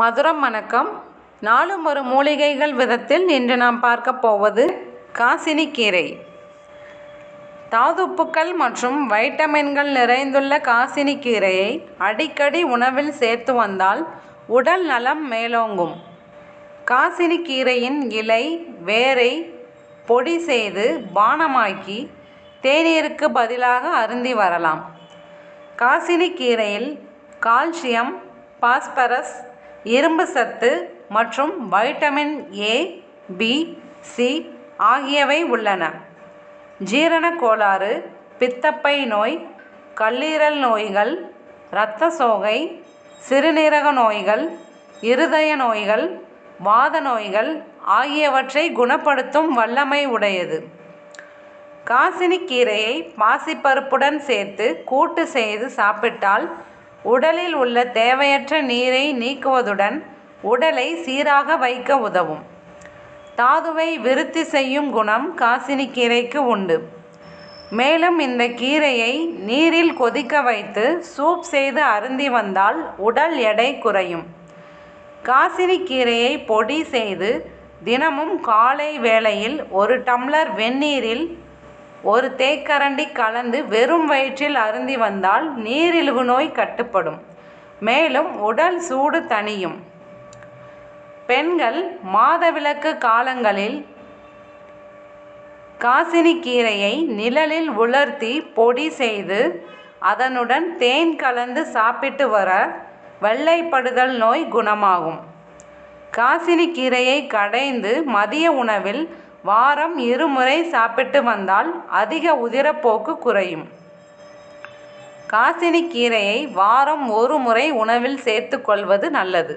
மதுரம் வணக்கம். நாளும் ஒரு மூலிகைகள் விதத்தில் இன்று நாம் பார்க்க போவது காசினி கீரை. தாதுப்புக்கள் மற்றும் வைட்டமின்கள் நிறைந்துள்ள காசினி கீரையை அடிக்கடி உணவில் சேர்த்து வந்தால் உடல் நலம் மேலோங்கும். காசினி கீரையின் இலை வேரை பொடி செய்து பானமாக்கி தேநீருக்கு பதிலாக அருந்தி வரலாம். காசினி கீரையில் கால்சியம் பாஸ்பரஸ் இரும்பு சத்து மற்றும் வைட்டமின் ஏ பி சி ஆகியவை உள்ளன. ஜீரணக் கோளாறு பித்தப்பை நோய் கல்லீரல் நோய்கள் இரத்த சோகை சிறுநீரக நோய்கள் இருதய நோய்கள் வாத நோய்கள் ஆகியவற்றை குணப்படுத்தும் வல்லமை உடையது. காசினிக்கீரையை பாசிப்பருப்புடன் சேர்த்து கூட்டு செய்து சாப்பிட்டால் உடலில் உள்ள தேவையற்ற நீரை நீக்குவதுடன் உடலை சீராக வைக்க உதவும். தாதுவை விருத்தி செய்யும் குணம் காசினிக்கீரைக்கு உண்டு. மேலும் இந்த கீரையை நீரில் கொதிக்க வைத்து சூப் செய்து அருந்தி வந்தால் உடல் எடை குறையும். காசினி கீரையை பொடி செய்து தினமும் காலை வேளையில் ஒரு டம்ளர் வெந்நீரில் ஒரு தேக்கரண்டி கலந்து வெறும் வயிற்றில் அருந்தி வந்தால் நீரிழிவு நோய் கட்டுப்படும். மேலும் உடல் சூடு தணியும். பெண்கள் மாதவிலக்கு காலங்களில் காசினி கீரையை நிழலில் உலர்த்தி பொடி செய்து அதனுடன் தேன் கலந்து சாப்பிட்டு வர வெள்ளைப்படுதல் நோய் குணமாகும். காசினி கீரையை கடைந்து மதிய உணவில் வாரம் இருமுறை சாப்பிட்டு வந்தால் அதிக உதிரப்போக்கு குறையும். காசினிக்கீரையை வாரம் ஒரு முறை உணவில் சேர்த்துக்கொள்வது நல்லது.